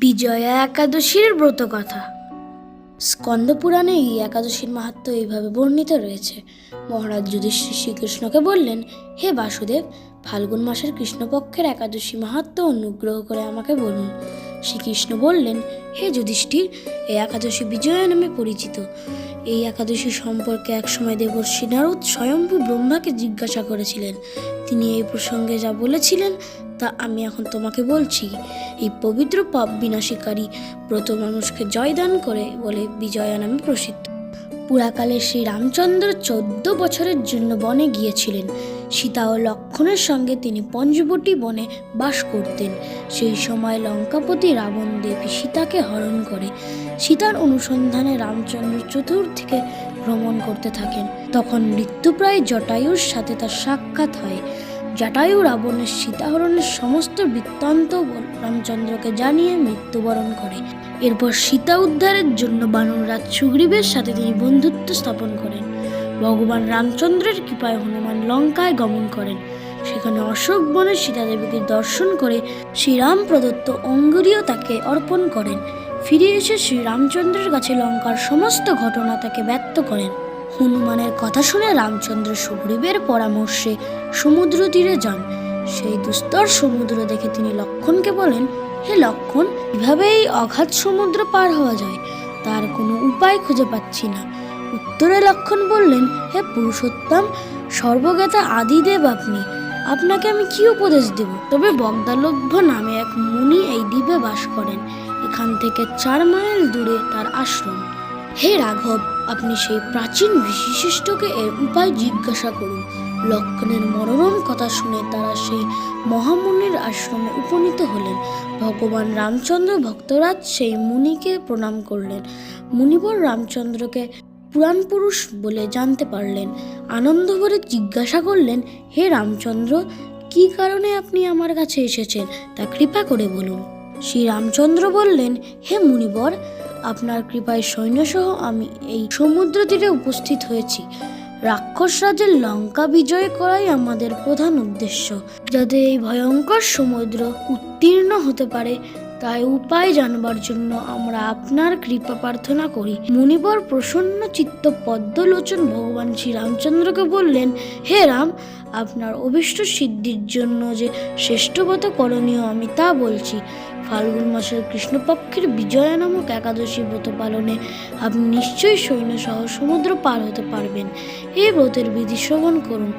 বিজয়া একাদশীর ব্রত কথা। স্কন্দপুরাণে এই একাদশীর মাহাত্ম এইভাবে বর্ণিত রয়েছে। মহারাজ যুধিষ্ঠির শ্রীকৃষ্ণকে বললেন, হে বাসুদেব, ফাল্গুন মাসের কৃষ্ণপক্ষের একাদশী মাহাত্ম অনুগ্রহ করে আমাকে বলুন। শ্রীকৃষ্ণ বললেন, হে যুধিষ্ঠির এ একাদশী বিজয়া নামে পরিচিত। এই একাদশী সম্পর্কে একসময় দেবর্ষী নারদ স্বয়ম্ভু ব্রহ্মাকে জিজ্ঞাসা করেছিলেন। তিনি এই প্রসঙ্গে যা বলেছিলেন, তা আমি এখন তোমাকে বলছি। এই পবিত্র পাপ বিনাশীকারী ব্রত মানুষকে জয়দান করে বলে বিজয়া নামে প্রসিদ্ধ। পুরাকালে শ্রী রামচন্দ্র চোদ্দ বছরের জন্য বনে গিয়েছিলেন। সীতা ও লক্ষণের সঙ্গে তিনি পঞ্চবটি বনে বাস করতেন। সেই সময় লঙ্কাপতি রাবণ দেবী সীতাকে হরণ করে। সীতার অনুসন্ধানে রামচন্দ্র চতুর্দিকে ভ্রমণ করতে থাকেন। তখন মৃত্যুপ্রায় জটায়ুর সাথে তার সাক্ষাৎ হয়। জটায়ু রাবণের সীতাহরণের সমস্ত বৃত্তান্ত রামচন্দ্রকে জানিয়ে মৃত্যুবরণ করে। এরপর সীতা উদ্ধারের জন্য বানররাজ সুগ্রীবের সাথে তিনি বন্ধুত্ব স্থাপন করেন। ভগবান রামচন্দ্রের কৃপায় হনুমান লঙ্কায় গমন করেন। সেখানে অশোক বনে সীতাদেবীকে দর্শন করে শ্রীরাম প্রদত্ত অঙ্গুরীয় তাকে অর্পণ করেন। ফিরে এসে শ্রীরামচন্দ্রের কাছে লঙ্কার সমস্ত ঘটনা তাকে ব্যক্ত করেন। হনুমানের কথা শুনে রামচন্দ্র সুগ্রীবের পরামর্শে সমুদ্র তীরে যান। সেই দুস্তর সমুদ্র দেখে তিনি লক্ষণকে বলেন, হে লক্ষণ কীভাবে এই অগাধ সমুদ্র পার হওয়া যায়। তার কোনো উপায় খুঁজে পাচ্ছি না। উত্তরে লক্ষণ বললেন, হে পুরুষোত্তম, সর্বজ্ঞাতা আদিদেব আপনি। আপনাকে আমি কি উপদেশ দেব? তবে বগদালভ্য নামে এক মুনি এই দ্বীপে বাস করেন। এখান থেকে চার মাইল দূরে তার আশ্রম। হে রাঘব, আপনি সেই প্রাচীন বিশিষ্টকে এর উপায় জিজ্ঞাসা করুন। লক্ষণের মনোরম কথা শুনে তারা সেই মহামুনির আশ্রমে উপনীত হলেন। ভগবান রামচন্দ্র ভক্তরাজ সেই মুনিকে প্রণাম করলেন। মুনিবর রামচন্দ্রকে পুরাণ পুরুষ বলে জানতে পারলেন। আনন্দ ভরে জিজ্ঞাসা করলেন, হে রামচন্দ্র, কি কারণে আপনি আমার কাছে এসেছেন? তা কৃপা করে বলুন। শ্রী রামচন্দ্র বললেন, হে মুনিবর, আপনার কৃপায় সৈন্যসহ আমি এই সমুদ্র তীরে উপস্থিত হয়েছি। রাক্ষস রাজের লঙ্কা বিজয় করাই আমাদের প্রধান উদ্দেশ্য। যাতে এই ভয়ঙ্কর সমুদ্র উত্তীর্ণ হতে পারে তাই উপায় জানবার জন্য আমরা আপনার কৃপা প্রার্থনা করি। মুনিবর প্রসন্ন চিত্ত পদ্মলোচন ভগবান শ্রীরামচন্দ্রকে বললেন, হে রাম, আপনার অভীষ্ট সিদ্ধির জন্য যে শ্রেষ্ঠবত করণীয় আমি তা বলছি। ফাল্গুন মাসের কৃষ্ণপক্ষের বিজয়া নামক একাদশী ব্রত পালনে আপনি নিশ্চয়ই সৈন্য সহ সমুদ্র পার হতে পারবেন। এই ব্রতের বিধি শ্রবণ করুন।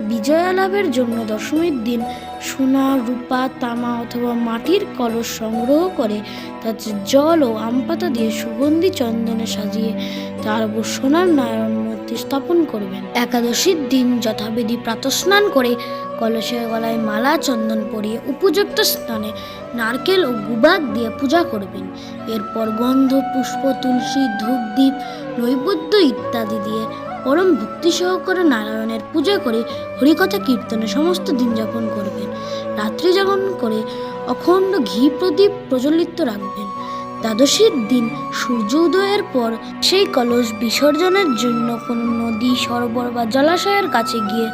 বিজয়া লাভের জন্য দশমীর দিন সোনা, রূপা, তামা অথবা মাটির কলস সংগ্রহ করে তাতে জল ও আমপাতা দিয়ে সুগন্ধি চন্দনে সাজিয়ে তার উপর সোনার নারায়ণ মূর্তি স্থাপন করবেন। একাদশীর দিন যথাবিধি প্রাতস্নান করে কলসের গলায় মালা, চন্দন পরিয়ে উপযুক্ত স্থানে নারকেল ও গুবাক দিয়ে পূজা করবেন। এরপর গন্ধ, পুষ্প, তুলসী, ধূপ দ্বীপ নৈবেদ্য ইত্যাদি দিয়ে পরম ভক্তি সহকারে নারায়ণের পূজা করে হরিকথা কীর্তনে সমস্ত দিন যাপন করবেন। রাত্রি জাগরণ করে অখণ্ড ঘি প্রদীপ প্রজ্বলিত রাখবেন। দ্বাদশীর দিন সূর্য উদয়ের পর সেই কলস বিসর্জনের জন্য কোনো নদী, সরোবর বা জলাশয়ের কাছে গিয়ে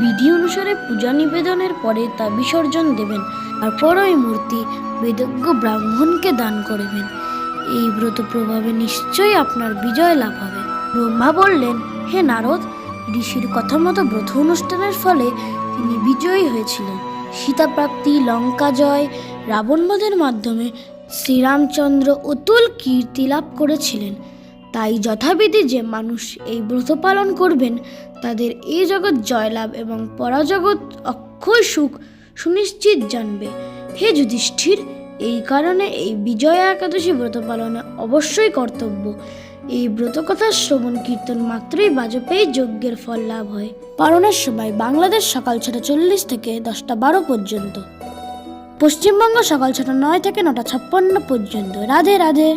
বিধি অনুসারে পূজা নিবেদনের পরে তা বিসর্জন দেবেন। তারপর ওই মূর্তি বেদজ্ঞ ব্রাহ্মণকে দান করবেন। এই ব্রত প্রভাবে নিশ্চয়ই আপনার বিজয় লাভ হবে। ব্রহ্মা বললেন, হে নারদ, ঋষির কথা মতো ব্রত অনুষ্ঠানের ফলে তিনি বিজয়ী হয়েছিলেন। সীতাপ্রাপ্তি, লঙ্কা জয় রাবণবধের মাধ্যমে শ্রীরামচন্দ্র অতুল কীর্তি লাভ করেছিলেন। তাই যথাবিধি যে মানুষ এই ব্রত পালন করবেন, তাদের এই জগৎ জয়লাভ এবং পরাজগৎ অক্ষয় সুখ সুনিশ্চিত জানবে। হে যুধিষ্ঠির, এই কারণে এই বিজয়া একাদশী ব্রত পালনে অবশ্যই কর্তব্য। এই ব্রতকথা শ্রবণ কীর্তন মাত্রই বাজপেয়ী যজ্ঞের ফল লাভ হয়। পালনের সময় বাংলাদেশ সকাল ছটা চল্লিশ থেকে দশটা বারো পর্যন্ত। পশ্চিমবঙ্গ সকাল ছটা নয় থেকে নটা ছাপ্পান্ন পর্যন্ত। রাধে রাধে।